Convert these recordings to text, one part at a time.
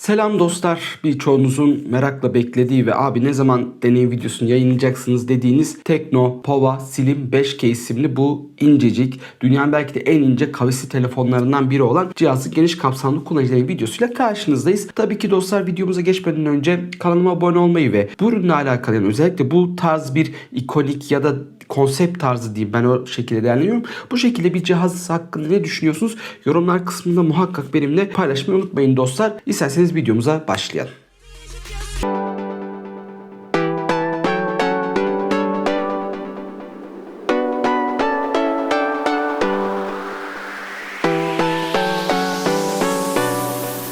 Selam dostlar. Birçoğunuzun merakla beklediği ve abi ne zaman deney videosunu yayınlayacaksınız dediğiniz Tekno Pova Slim 5K isimli bu incecik, dünyanın belki de en ince kavisli telefonlarından biri olan cihazı geniş kapsamlı kullanıcı deney videosuyla karşınızdayız. Tabii ki dostlar videomuza geçmeden önce kanalıma abone olmayı ve bu ürünle alakalı yani özellikle bu tarz bir ikonik ya da konsept tarzı diyeyim ben o şekilde değerlendiriyorum. Bu şekilde bir cihaz hakkında ne düşünüyorsunuz? Yorumlar kısmında muhakkak benimle paylaşmayı unutmayın dostlar. İsterseniz videomuza başlayalım.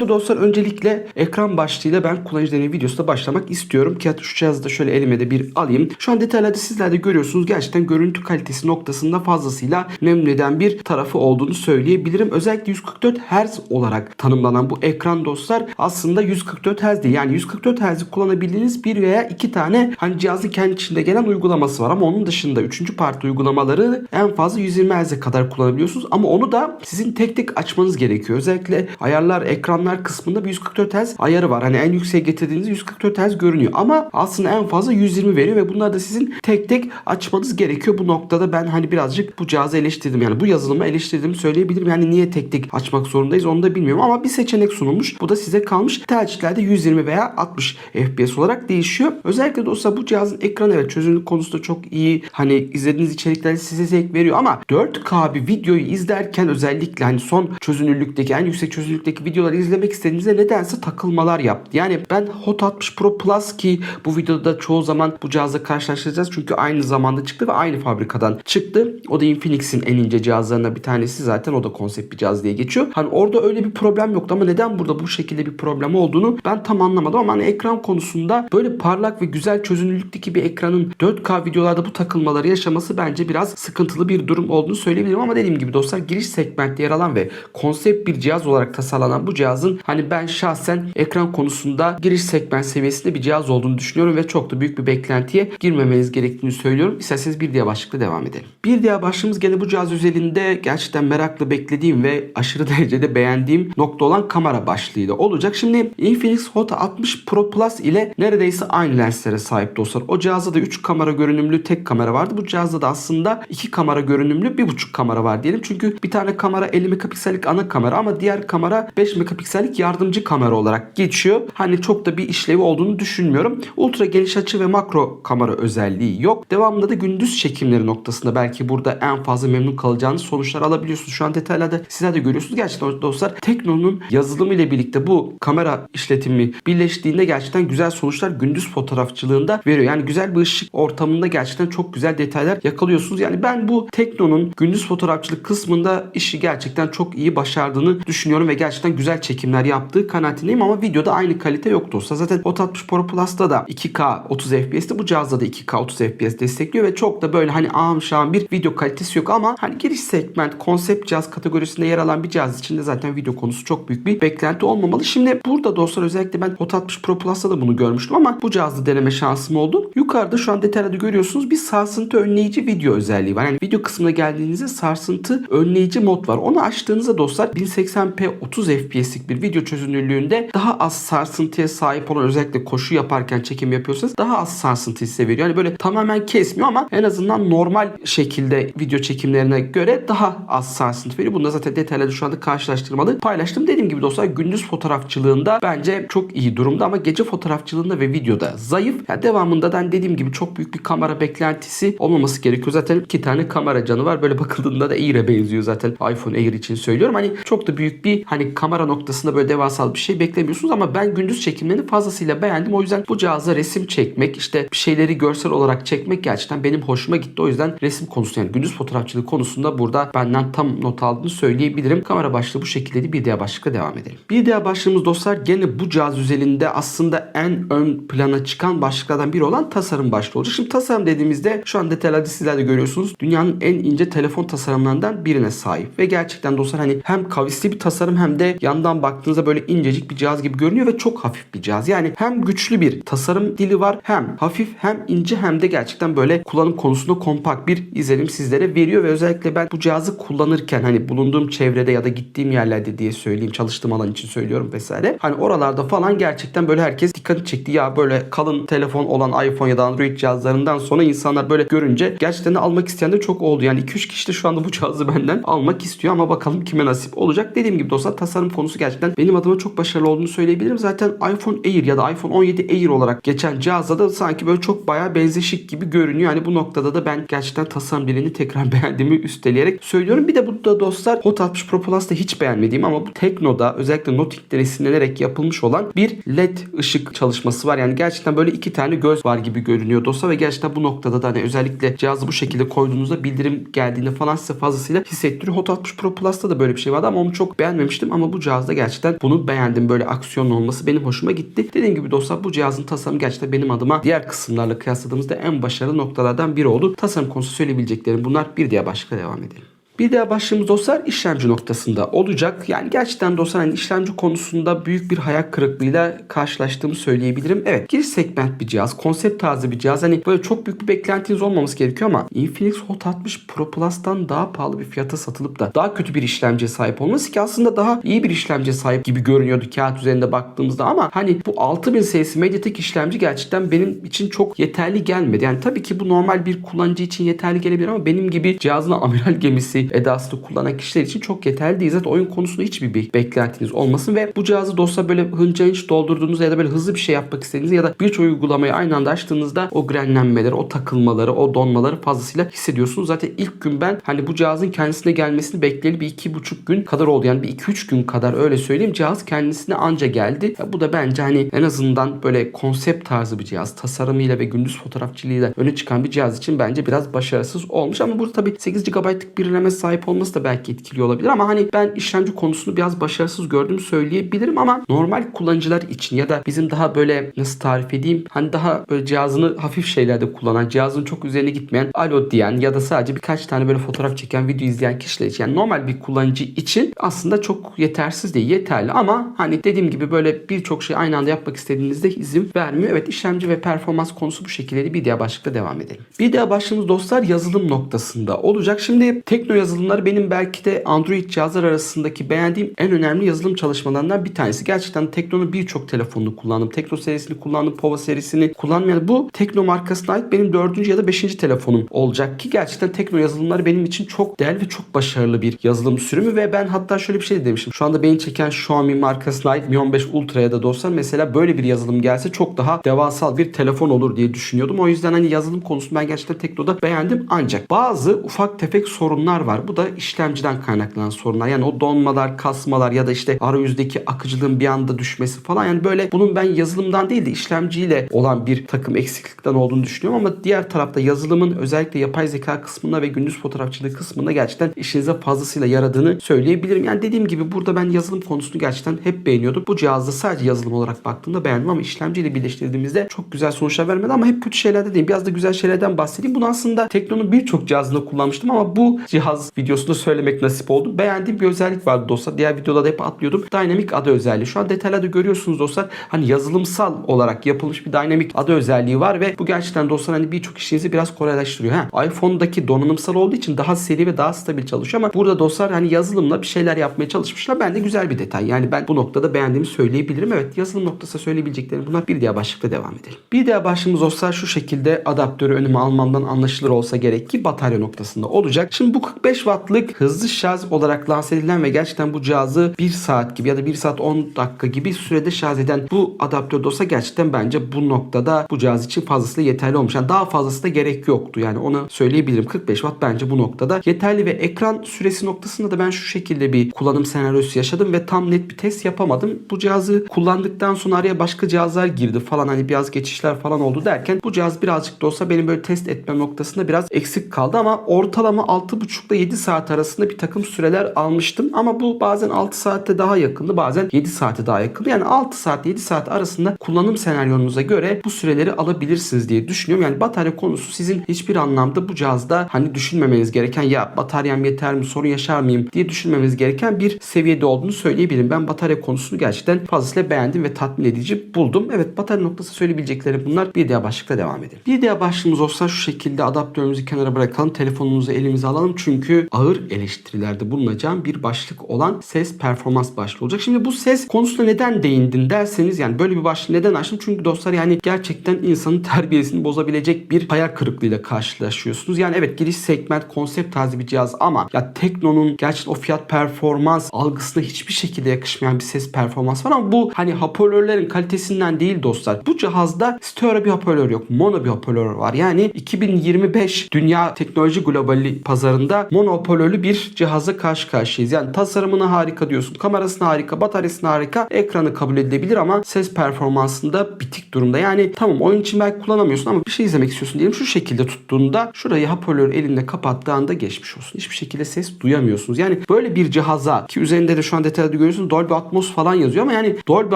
Dostlar öncelikle ekran başlığıyla ben kullanıcı deney videosuna başlamak istiyorum. Hatta şu cihazı da şöyle elime de bir alayım. Şu an detaylarda sizler de görüyorsunuz. Gerçekten görüntü kalitesi noktasında fazlasıyla memnun eden bir tarafı olduğunu söyleyebilirim. Özellikle 144 Hz olarak tanımlanan bu ekran dostlar aslında 144 Hz değil. Yani 144 Hz'i kullanabildiğiniz bir veya iki tane hani cihazın kendi içinde gelen uygulaması var. Ama onun dışında 3. parti uygulamaları en fazla 120 Hz'e kadar kullanabiliyorsunuz. Ama onu da sizin tek tek açmanız gerekiyor. Özellikle ayarlar, ekranlar kısmında bir 144 Hz ayarı var. Hani en yükseğe getirdiğinizde 144 Hz görünüyor. Ama aslında en fazla 120 veriyor ve bunları da sizin tek tek açmanız gerekiyor. Bu noktada ben hani birazcık bu cihazı eleştirdim. Yani bu yazılımı eleştirdiğimi söyleyebilirim. Yani niye tek tek açmak zorundayız onu da bilmiyorum. Ama bir seçenek sunulmuş. Bu da size kalmış. Tercihlerde 120 veya 60 FPS olarak değişiyor. Özellikle dostlar bu cihazın ekranı evet çözünürlük konusunda çok iyi. Hani izlediğiniz içerikler size zevk veriyor ama 4K bir videoyu izlerken özellikle hani son çözünürlükteki en yüksek çözünürlükteki videoları izlemek istediğinizde nedense takılmalar yaptı. Yani ben Hot 60 Pro Plus ki bu videoda çoğu zaman bu cihazla karşılaştıracağız. Çünkü aynı zamanda çıktı ve aynı fabrikadan çıktı. O da Infinix'in en ince cihazlarından bir tanesi zaten. O da konsept bir cihaz diye geçiyor. Hani orada öyle bir problem yoktu ama neden burada bu şekilde bir problem olduğunu ben tam anlamadım ama hani ekran konusunda böyle parlak ve güzel çözünürlükteki bir ekranın 4K videolarda bu takılmaları yaşaması bence biraz sıkıntılı bir durum olduğunu söyleyebilirim ama dediğim gibi dostlar giriş segmentte yer alan ve konsept bir cihaz olarak tasarlanan bu cihazın hani ben şahsen ekran konusunda giriş segment seviyesinde bir cihaz olduğunu düşünüyorum ve çok da büyük bir beklentiye girmemeniz gerektiğini söylüyorum. İsterseniz bir diğer başlıkla devam edelim. Bir diğer başlığımız gene bu cihaz özelinde gerçekten merakla beklediğim ve aşırı derecede beğendiğim nokta olan kamera başlığıyla olacak. Şimdi Infinix Hot 60 Pro Plus ile neredeyse aynı lenslere sahip dostlar. O cihazda da 3 kamera görünümlü tek kamera vardı. Bu cihazda da aslında 2 kamera görünümlü 1.5 kamera var diyelim. Çünkü bir tane kamera 50 megapiksellik ana kamera ama diğer kamera 5 megapiksellik yardımcı kamera olarak geçiyor. Hani çok da bir işlevi olduğunu düşünmüyorum. Ultra geniş açı ve makro kamera özelliği yok. Devamında da gündüz çekimleri noktasında belki burada en fazla memnun kalacağınız sonuçlar alabiliyorsunuz. Şu an detaylarda sizler de görüyorsunuz. Gerçekten dostlar Tekno'nun yazılımı ile birlikte bu kamera işletimi birleştiğinde gerçekten güzel sonuçlar gündüz fotoğrafçılığında veriyor. Yani güzel bir ışık ortamında gerçekten çok güzel detaylar yakalıyorsunuz. Yani ben bu Tekno'nun gündüz fotoğrafçılık kısmında işi gerçekten çok iyi başardığını düşünüyorum ve gerçekten güzel çekimler yaptığı kanaatindeyim ama videoda aynı kalite yok dostlar. Zaten Hot 60 Pro Plus'ta da 2K 30 FPS'te bu cihazda da 2K 30 FPS destekliyor ve çok da böyle hani şahım bir video kalitesi yok ama hani giriş segment konsept cihaz kategorisinde yer alan bir cihaz içinde zaten video konusu çok büyük bir beklenti olmamalı. Şimdi burada dostlar özellikle ben Hot 60 Pro Plus'ta da bunu görmüştüm ama bu cihazda deneme şansım oldu. Yukarıda şu an detaylarda görüyorsunuz bir sarsıntı önleyici video özelliği var. Yani video kısmına geldiğinizde sarsıntı önleyici mod var. Onu açtığınızda dostlar 1080p 30 FPS'lik bir video çözünürlüğünde daha az sarsıntıya sahip olan özellikle koşu yaparken çekim yapıyorsanız daha az sarsıntı size veriyor. Yani böyle tamamen kesmiyor ama en azından normal şekilde video çekimlerine göre daha az sarsıntı veriyor. Bunu da zaten detaylarda şu anda karşılaştırmalı paylaştım. Dediğim gibi dostlar gündüz fotoğrafçılığında bence çok iyi durumda ama gece fotoğrafçılığında ve videoda zayıf. Yani devamında da dediğim gibi çok büyük bir kamera beklentisi olmaması gerekiyor. Zaten iki tane kamera canı var. Böyle bakıldığında da Air'e benziyor zaten iPhone Air için söylüyorum. Hani çok da büyük bir hani kamera noktasında böyle devasal bir şey beklemiyorsunuz ama ben gündüz çekimlerini fazlasıyla beğendim. O yüzden bu cihazla resim çekmek işte bir şeyleri görsel olarak çekmek gerçekten benim hoşuma gitti. O yüzden resim konusu yani gündüz fotoğrafçılığı konusunda burada benden tam not aldığını söyleyebilirim. Kamera başlığı bu şekilde bir diğer başlıkla devam edelim. Bir diğer başlığımız dostlar gene bu cihaz üzerinde aslında en ön plana çıkan başlıklardan biri olan tasarım başlığı olacak. Şimdi tasarım dediğimizde şu an detaylarda sizler de görüyorsunuz. Dünyanın en ince telefon tasarımlarından birine sahip ve gerçekten dostlar hani hem kavisli bir tasarım hem de yandan baktığınızda böyle incecik bir cihaz gibi görünüyor ve çok hafif bir cihaz. Yani hem güçlü bir tasarım dili var hem hafif hem ince hem de gerçekten böyle kullanım konusunda kompakt bir izlenim sizlere veriyor ve özellikle ben bu cihazı kullanırken hani bulunduğum çevrede ya da gittiğim yerlerde diye söyleyeyim çalıştığım alan için söylüyorum vesaire. Hani oralarda falan gerçekten böyle herkes dikkati çekti. Ya böyle kalın telefon olan iPhone ya da Android cihazlarından sonra insanlar böyle görünce gerçekten de almak isteyen de çok oldu. Yani 2-3 kişi de şu anda bu cihazı benden almak istiyor ama bakalım kime nasip olacak. Dediğim gibi dostlar tasarım konusu gerçekten benim adıma çok başarılı olduğunu söyleyebilirim. Zaten iPhone Air ya da iPhone 17 Air olarak geçen cihazda da sanki böyle çok bayağı benzeşik gibi görünüyor. Yani bu noktada da ben gerçekten tasarım dilini tekrar beğendiğimi üsteleyerek söylüyorum. Bir de burada dostlar Hot 60 Pro Plus'ta hiç beğenmediğim ama bu Tekno'da özellikle Notic'ten esinlenerek yapılmış olan bir LED ışık çalışması var. Yani gerçekten böyle iki tane göz var gibi görünüyor dostlar ve gerçekten bu noktada da hani özellikle cihazı bu şekilde koyduğunuzda bildirim geldiğinde falan size fazlasıyla hissettiriyor. Hot 60 Pro Plus'ta da böyle bir şey vardı ama onu çok beğenmemiştim ama bu cihazda gerçekten bunu beğendim. Böyle aksiyonlu olması benim hoşuma gitti. Dediğim gibi dostlar bu cihazın tasarımı gerçekten benim adıma diğer kısımlarla kıyasladığımızda en başarılı noktalardan biri oldu. Tasarım konusu söyleyebileceklerim bunlar. Bir diğer başlıkla devam edelim. Bir diğer başlığımız dostlar işlemci noktasında olacak. Yani gerçekten dostlar hani işlemci konusunda büyük bir hayal kırıklığıyla karşılaştığımı söyleyebilirim. Evet giriş segment bir cihaz, konsept tarzı bir cihaz. Hani böyle çok büyük bir beklentiniz olmaması gerekiyor ama Infinix Hot 60 Pro Plus'tan daha pahalı bir fiyata satılıp da daha kötü bir işlemciye sahip olması ki aslında daha iyi bir işlemciye sahip gibi görünüyordu kağıt üzerinde baktığımızda ama hani bu 6000 serisi Mediatek işlemci gerçekten benim için çok yeterli gelmedi. Yani tabii ki bu normal bir kullanıcı için yeterli gelebilir ama benim gibi cihazın amiral gemisi edasını kullanan kişiler için çok yeterli değil. Zaten oyun konusunda hiçbir bir beklentiniz olmasın ve bu cihazı dostlar böyle hınca hınç doldurduğunuzda ya da böyle hızlı bir şey yapmak istediğinizde ya da birçok uygulamayı aynı anda açtığınızda o grenlenmeleri, o takılmaları, o donmaları fazlasıyla hissediyorsunuz. Zaten ilk gün ben hani bu cihazın kendisine gelmesini bekleyeli bir iki buçuk gün kadar oldu. Yani bir iki üç gün kadar öyle söyleyeyim. Cihaz kendisine anca geldi. Ya bu da bence hani en azından böyle konsept tarzı bir cihaz. Tasarımıyla ve gündüz fotoğrafçılığıyla öne çıkan bir cihaz için bence biraz başarısız olmuş. Ama burada tabii 8 GB'lık bir RAM'e sahip olması da belki etkili olabilir. Ama hani ben işlemci konusunu biraz başarısız gördüğümü söyleyebilirim ama normal kullanıcılar için ya da bizim daha böyle nasıl tarif edeyim hani daha böyle cihazını hafif şeylerde kullanan cihazın çok üzerine gitmeyen alo diyen ya da sadece birkaç tane böyle fotoğraf çeken video izleyen kişiler için yani normal bir kullanıcı için aslında çok yetersiz değil yeterli ama hani dediğim gibi böyle birçok şey aynı anda yapmak istediğinizde izin vermiyor. Evet işlemci ve performans konusu bu şekilde bir diğer başlıkta devam edelim. Bir diğer başlığımız dostlar yazılım noktasında olacak. Şimdi tekno yazılımları benim belki de Android cihazlar arasındaki beğendiğim en önemli yazılım çalışmalarından bir tanesi. Gerçekten Tekno'nun birçok telefonunu kullandım. Tekno serisini kullandım. Pova serisini kullandım. Yani bu Tekno markasına ait benim dördüncü ya da beşinci telefonum olacak ki gerçekten Tekno yazılımları benim için çok değerli ve çok başarılı bir yazılım sürümü ve ben hatta şöyle bir şey de demiştim. Şu anda beni çeken Xiaomi markasına ait Mi 15 Ultra'ya da dostlar mesela böyle bir yazılım gelse çok daha devasal bir telefon olur diye düşünüyordum. O yüzden hani yazılım konusunu ben gerçekten Tekno'da beğendim ancak bazı ufak tefek sorunlar var. Bu da işlemciden kaynaklanan sorunlar. Yani o donmalar, kasmalar ya da işte arayüzdeki akıcılığın bir anda düşmesi falan. Yani böyle bunun ben yazılımdan değil de işlemciyle olan bir takım eksiklikten olduğunu düşünüyorum ama diğer tarafta yazılımın özellikle yapay zeka kısmında ve gündüz fotoğrafçılığı kısmında gerçekten işinize fazlasıyla yaradığını söyleyebilirim. Yani dediğim gibi burada ben yazılım konusunu gerçekten hep beğeniyordum. Bu cihazda sadece yazılım olarak baktığımda beğendim ama işlemciyle birleştirdiğimizde çok güzel sonuçlar vermedi ama hep kötü şeyler de değil. Biraz da güzel şeylerden bahsedeyim. Bunu aslında Tekno'nun birçok cihazında kullanmıştım ama bu cihaz videosunda söylemek nasip oldu. Beğendiğim bir özellik vardı dostlar. Diğer videoda da hep atlıyordum. Dynamic ada özelliği. Şu an detaylarda görüyorsunuz dostlar. Hani yazılımsal olarak yapılmış bir Dynamic ada özelliği var ve bu gerçekten dostlar hani birçok işinizi biraz kolaylaştırıyor. Ha, iPhone'daki donanımsal olduğu için daha seri ve daha stabil çalışıyor ama burada dostlar hani yazılımla bir şeyler yapmaya çalışmışlar. Bence güzel bir detay. Yani ben bu noktada beğendiğimi söyleyebilirim. Evet yazılım noktası söyleyebileceklerim bunlar. Bir diğer başlıkta devam edelim. Bir diğer başlığımız dostlar şu şekilde adaptörü önüme almamdan anlaşılır olsa gerek ki batarya noktasında olacak. Şimdi bu 45 wattlık hızlı şarj olarak lanse edilen ve gerçekten bu cihazı 1 saat gibi ya da 1 saat 10 dakika gibi sürede şarj eden bu adaptör olsa gerçekten bence bu noktada bu cihaz için fazlasıyla yeterli olmuş. Yani daha fazlası da gerek yoktu. Yani onu söyleyebilirim. 45 watt bence bu noktada yeterli ve ekran süresi noktasında da ben şu şekilde bir kullanım senaryosu yaşadım ve tam net bir test yapamadım. Bu cihazı kullandıktan sonra araya başka cihazlar girdi falan hani biraz geçişler falan oldu derken bu cihaz birazcık da olsa benim böyle test etme noktasında biraz eksik kaldı ama ortalama 6.5 ile 7 saat arasında bir takım süreler almıştım. Ama bu bazen 6 saatte daha yakındı bazen 7 saate daha yakındı. Yani 6 saat 7 saat arasında kullanım senaryonuza göre bu süreleri alabilirsiniz diye düşünüyorum. Yani batarya konusu sizin hiçbir anlamda bu cihazda hani düşünmemeniz gereken ya bataryam yeter mi sorun yaşar mıyım diye düşünmemeniz gereken bir seviyede olduğunu söyleyebilirim. Ben batarya konusunu gerçekten fazlasıyla beğendim ve tatmin edici buldum. Evet batarya noktası söyleyebilecekleri bunlar. Bir diğer başlıkla devam edelim. Bir diğer başlığımız olsa şu şekilde adaptörümüzü kenara bırakalım. Telefonumuzu elimize alalım. Çünkü ağır eleştirilerde bulunacağım bir başlık olan ses performans başlığı olacak. Şimdi bu ses konusuna neden değindin derseniz yani böyle bir başlığı neden açtım? Çünkü dostlar yani gerçekten insanın terbiyesini bozabilecek bir hayal kırıklığıyla karşılaşıyorsunuz. Yani evet giriş segment konsept tarzı bir cihaz ama ya Tekno'nun gerçekten o fiyat performans algısına hiçbir şekilde yakışmayan bir ses performans var ama bu hani hoparlörlerin kalitesinden değil dostlar. Bu cihazda stereo bir hoparlör yok. Mono bir hoparlör var. Yani 2025 dünya teknoloji globali pazarında mono hoparlörlü bir cihazla karşı karşıyayız. Yani tasarımını harika diyorsun. Kamerasını harika, bataryasını harika. Ekranı kabul edilebilir ama ses performansında bitik durumda. Yani tamam oyun için belki kullanamıyorsun ama bir şey izlemek istiyorsun diyelim. Şu şekilde tuttuğunda şurayı hoparlör elinde kapattığı anda geçmiş olsun. Hiçbir şekilde ses duyamıyorsunuz. Yani böyle bir cihaza ki üzerinde de şu an detaylı görüyorsunuz Dolby Atmos falan yazıyor ama yani Dolby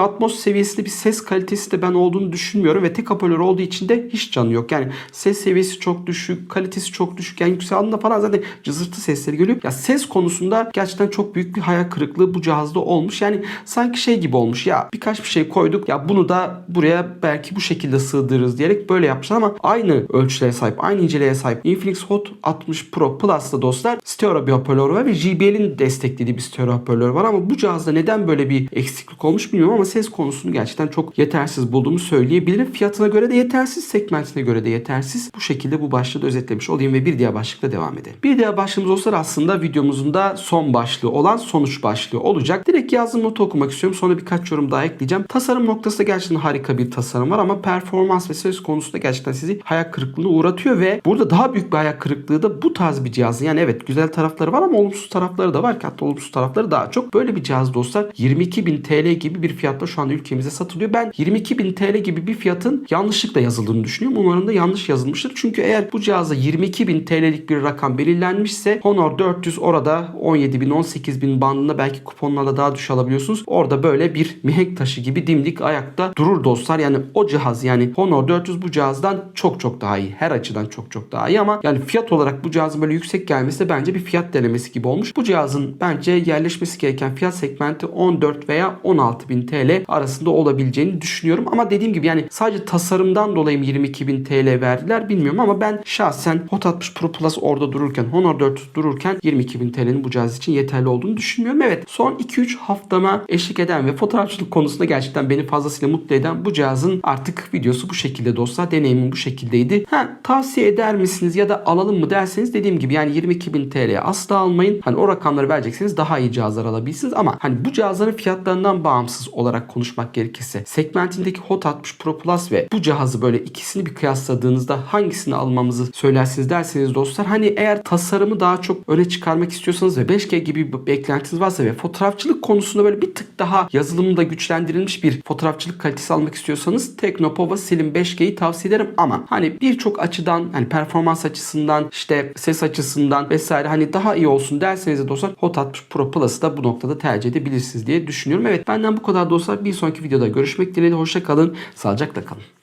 Atmos seviyesinde bir ses kalitesi de ben olduğunu düşünmüyorum ve tek hoparlör olduğu için de hiç canı yok. Yani ses seviyesi çok düşük, kalitesi çok düşük. Yani yüksek alında falan zaten cızırtı sesleri geliyor. Ya ses konusunda gerçekten çok büyük bir hayal kırıklığı bu cihazda olmuş. Yani sanki şey gibi olmuş ya birkaç bir şey koyduk ya bunu da buraya belki bu şekilde sığdırırız diyerek böyle yapmışlar ama aynı ölçülere sahip, aynı inceliğe sahip Infinix Hot 60 Pro Plus'ta dostlar stereo bir hoparlör var ve JBL'in desteklediği bir stereo hoparlör var ama bu cihazda neden böyle bir eksiklik olmuş bilmiyorum ama ses konusunu gerçekten çok yetersiz bulduğumu söyleyebilirim. Fiyatına göre de yetersiz, segmentine göre de yetersiz. Bu şekilde bu başlığı da özetlemiş olayım ve bir diğer başlıkla devam edelim. Bir diğer başlığımız olsa aslında videomuzun da son başlığı olan sonuç başlığı olacak. Direkt yazdığım notu okumak istiyorum. Sonra birkaç yorum daha ekleyeceğim. Tasarım noktasında gerçekten harika bir tasarım var ama performans ve ses konusunda gerçekten sizi hayal kırıklığına uğratıyor ve burada daha büyük bir hayal kırıklığı da bu tarz bir cihazın yani evet güzel tarafları var ama olumsuz tarafları da var ki hatta olumsuz tarafları daha çok. Böyle bir cihaz dostlar 22.000 TL gibi bir fiyatta şu anda ülkemizde satılıyor. Ben 22.000 TL gibi bir fiyatın yanlışlıkla yazıldığını düşünüyorum. Umarım da yanlış yazılmıştır. Çünkü eğer bu cihaza 22.000 TL'lik bir rakam belirlenmişse Honor 400 orada 17.000 18.000 bandında belki kuponlarla daha düş alabiliyorsunuz. Orada böyle bir mihenk taşı gibi dimdik ayakta durur dostlar. Yani o cihaz yani Honor 400 bu cihazdan çok çok daha iyi. Her açıdan çok çok daha iyi ama yani fiyat olarak bu cihazın böyle yüksek gelmesi de bence bir fiyat denemesi gibi olmuş. Bu cihazın bence yerleşmesi gereken fiyat segmenti 14 veya 16 bin TL arasında olabileceğini düşünüyorum. Ama dediğim gibi yani sadece tasarımdan dolayı mı 22 bin TL verdiler bilmiyorum ama ben şahsen Hot 60 Pro Plus orada dururken Honor 400 dururken 22 bin TL'nin bu cihaz için yeterli olduğunu düşünmüyorum. Evet son 2-3 haftama eşlik eden ve fotoğrafçılık konusunda gerçekten beni fazlasıyla mutlu eden bu cihazın artık videosu bu şekilde dostlar. Deneyimim bu şekildeydi. Ha tavsiye eder misiniz ya da alalım mı derseniz dediğim gibi yani 22 bin TL'ye asla almayın. Hani o rakamları verecekseniz daha iyi cihazlar alabilirsiniz ama hani bu cihazların fiyatlarından bağımsız olarak konuşmak gerekirse segmentindeki Hot 60 Pro Plus ve bu cihazı böyle ikisini bir kıyasladığınızda hangisini almamızı söylersiniz derseniz dostlar hani eğer tasarımı daha çok öne çıkarmak istiyorsanız ve 5G gibi bir beklentiniz varsa ve fotoğrafçılık konusunda böyle bir tık daha yazılımda güçlendirilmiş bir fotoğrafçılık kalitesi almak istiyorsanız Teknopova Slim 5G'yi tavsiye ederim ama hani birçok açıdan hani performans açısından işte ses açısından vesaire hani daha iyi olsun derseniz de dostlar Hot 60 Pro Plus'ı da bu noktada tercih edebilirsiniz diye düşünüyorum. Evet benden bu kadar dostlar. Bir sonraki videoda görüşmek dileğiyle. Hoşça kalın. Sağlıcakla kalın.